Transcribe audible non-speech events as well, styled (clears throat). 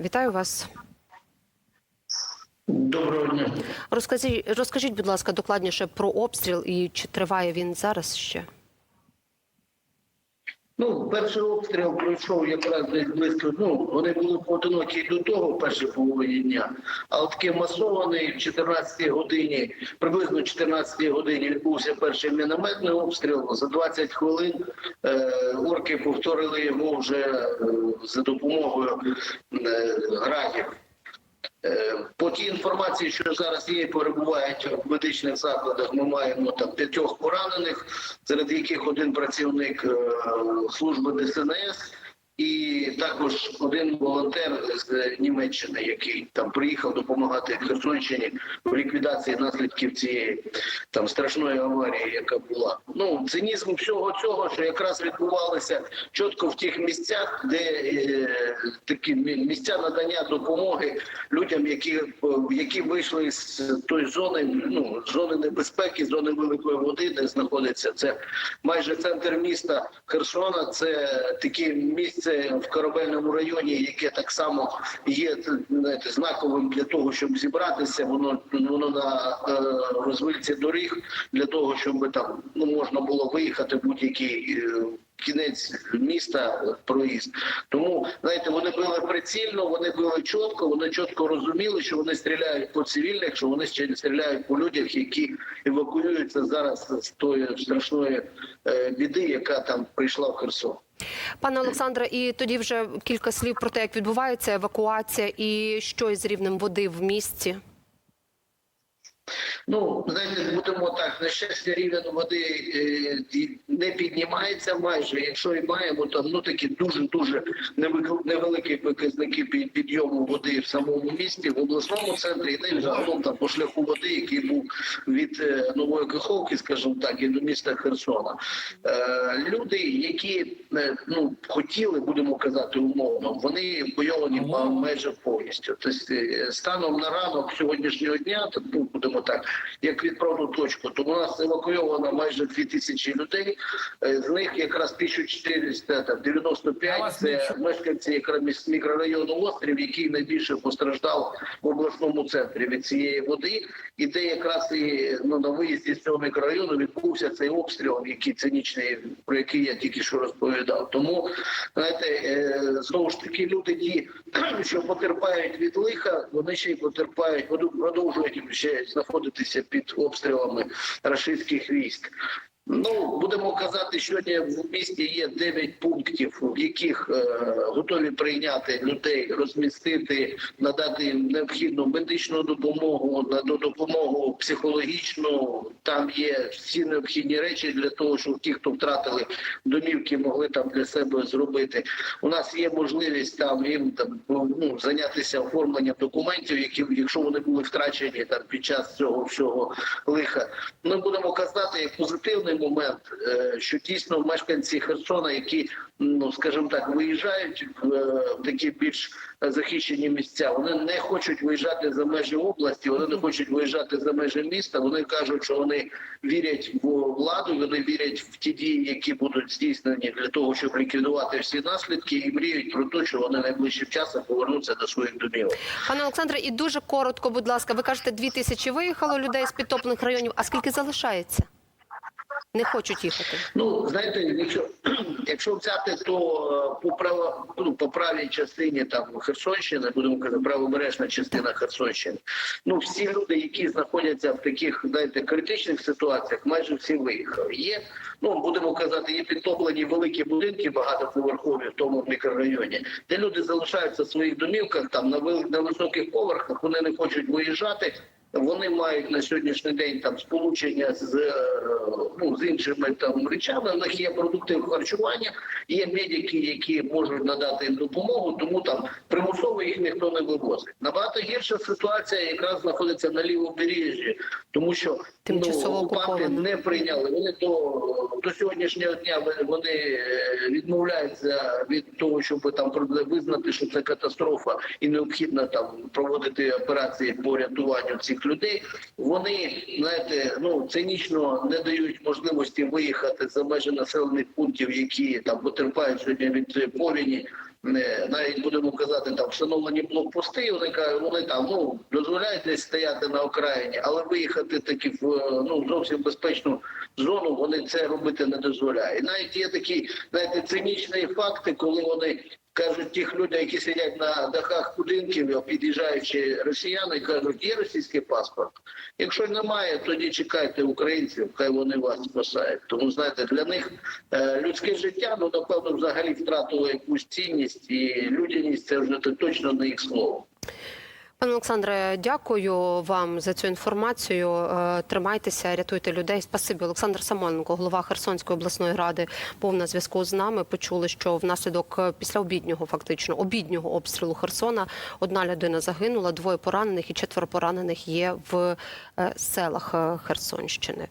Вітаю вас. Доброго дня. Розкажіть, розкажіть, будь ласка, докладніше про обстріл і чи триває він зараз ще? Ну, перший обстріл пройшов якраз десь близько. Ну, вони були поодинокі до того, в першій дня. А от такий масований в 14 годині, приблизно 14 годині відбувся перший мінометний обстріл. За 20 хвилин е, орки повторили його вже е, за допомогою е, градів. Е, По тій інформації, що зараз є, перебувають в медичних закладах. Ми маємо там п'ятьох поранених, серед яких один працівник е, служби ДСНС. І також один волонтер з Німеччини, який там приїхав допомагати Херсонщині в ліквідації наслідків цієї там страшної аварії, яка була. Ну цинізм всього цього, що якраз відбувалося чітко в тих місцях, де е, такі місця надання допомоги людям, які які вийшли з тої зони, ну зони небезпеки, зони великої води, де знаходиться це майже центр міста Херсона. Це таке місце в корабельному районі, яке так само є знаєте, знаковим для того, щоб зібратися. Воно воно на е, розвильці доріг для того, щоб там ну можна було виїхати будь-який. Кінець міста проїзд. Тому знаєте, вони били прицільно, вони били чітко. Вони чітко розуміли, що вони стріляють по цивільних, що вони ще стріляють по людях, які евакуюються зараз з тої страшної е, біди, яка там прийшла в Херсон. Пане Олександре, і тоді вже кілька слів про те, як відбувається евакуація і що із рівнем води в місті. Ну, знаєте, будемо так, на щастя, рівень води е, не піднімається майже. Якщо і маємо, то ну такі дуже-дуже невеликі показники під- підйому води в самому місті, в обласному центрі, і загалом там по шляху води, який був від е, Нової Каховки, скажімо так, і до міста Херсона. Е, люди, які ну, хотіли, будемо казати умовно, вони бойовані ма- майже повністю. Тобто, е, станом на ранок сьогоднішнього дня, ну, будемо так, як відправну точку, то у нас евакуйовано майже 2 тисячі людей. Е, З них якраз 1495 це мешканці якраз мікрорайону Острів, який найбільше постраждав в обласному центрі від цієї води, і де якраз і ну, на виїзді з цього мікрорайону відбувся цей обстріл, який цинічний, про який я тільки що розповідав. Тому знаєте, е, знову ж таки, люди, ті, (clears throat) що потерпають від лиха, вони ще й потерпають, продовжують ще знаходитися під обстрілами рашистських військ. Ну, будемо казати, сьогодні в місті є 9 пунктів, в яких е, готові прийняти людей, розмістити, надати їм необхідну медичну допомогу, наду- допомогу психологічну. Там є всі необхідні речі для того, щоб ті, хто втратили домівки, могли там для себе зробити. У нас є можливість там їм там ну, зайнятися оформленням документів, які якщо вони були втрачені там під час цього всього лиха. Ми будемо казати як позитивний момент, е, що дійсно мешканці Херсона, які ну скажімо так, виїжджають в е, в такі більш захищені місця, вони не хочуть виїжджати за межі області, вони не хочуть виїжджати за межі міста. Вони кажуть, що вони вірять в владу, вони вірять в ті дії, які будуть здійснені для того, щоб ліквідувати всі наслідки, і мріють про те, що вони найближчим часом повернуться до своїх домівок. Пане Олександре, і дуже коротко, будь ласка, ви кажете, дві тисячі виїхало людей з підтоплених районів. А скільки залишається? Не хочуть їхати. Ну знаєте, якщо (clears throat) якщо взяти, то е, по право, ну, по правій частині там Херсонщини, будемо казати, правобережна частина Херсонщини. Ну всі люди, які знаходяться в таких знаєте, критичних ситуаціях, майже всі виїхали. Є ну будемо казати, є підтоплені великі будинки багатоповерхові в тому мікрорайоні, де люди залишаються в своїх домівках, там на на високих поверхах, вони не хочуть виїжджати. Вони мають на сьогоднішній день там сполучення з е, ну з іншими там речами. У них є продукти харчування, є медики, які можуть надати їм допомогу. Тому там примусово їх ніхто не вивозить. Набагато гірша ситуація якраз знаходиться на лівобережжі, тому що ну, Тимчасово окупанти не прийняли. Вони до, до сьогоднішнього дня вони- е, відмовляються від того, щоб там визнати, що це катастрофа, і необхідно там проводити операції по рятуванню цих людей. Вони знаєте, ну цинічно не дають можливості виїхати за межі населених пунктів, які там потерпають сьогодні від повіні. Навіть будемо казати, там встановлені блокпости, вони вони там ну дозволяють десь стояти на окраїні, але виїхати таки в ну зовсім безпечну зону вони це робити не дозволяють. Навіть є такі, знаєте, цинічні факти, коли вони. Кажуть, тих людей, які сидять на дахах будинків, під'їжджаючи росіяни, кажуть, є російський паспорт. Якщо немає, тоді чекайте українців, хай вони вас спасають. Тому знаєте, для них е, людське життя ну напевно взагалі втратило якусь цінність і людяність це вже точно не їх слово. Пане Олександре, дякую вам за цю інформацію. Е, Тримайтеся, рятуйте людей. Спасибі. Олександр Самоненко, голова Херсонської обласної ради, був на зв'язку з нами. Почули, що внаслідок е, після обіднього, фактично обіднього обстрілу Херсона одна людина загинула, двоє поранених і четверо поранених є в е, селах Херсонщини.